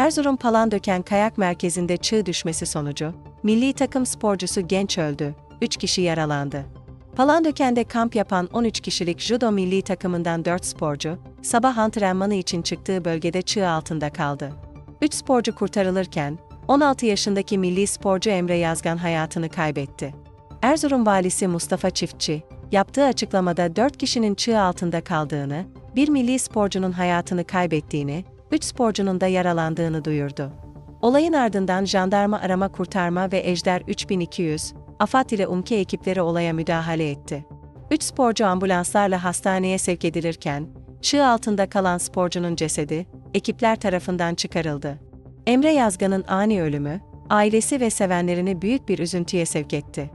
Erzurum Palandöken Kayak Merkezi'nde çığ düşmesi sonucu, milli takım sporcusu genç öldü, 3 kişi yaralandı. Palandöken'de kamp yapan 13 kişilik judo milli takımından 4 sporcu, sabah antrenmanı için çıktığı bölgede çığ altında kaldı. 3 sporcu kurtarılırken, 16 yaşındaki milli sporcu Emre Yazgan hayatını kaybetti. Erzurum valisi Mustafa Çiftçi, yaptığı açıklamada 4 kişinin çığ altında kaldığını, bir milli sporcunun hayatını kaybettiğini, 3 sporcunun da yaralandığını duyurdu. Olayın ardından jandarma arama kurtarma ve Ejder 3200, AFAD ile UMKE ekipleri olaya müdahale etti. 3 sporcu ambulanslarla hastaneye sevk edilirken, çığ altında kalan sporcunun cesedi, ekipler tarafından çıkarıldı. Emre Yazgan'ın ani ölümü, ailesi ve sevenlerini büyük bir üzüntüye sevk etti.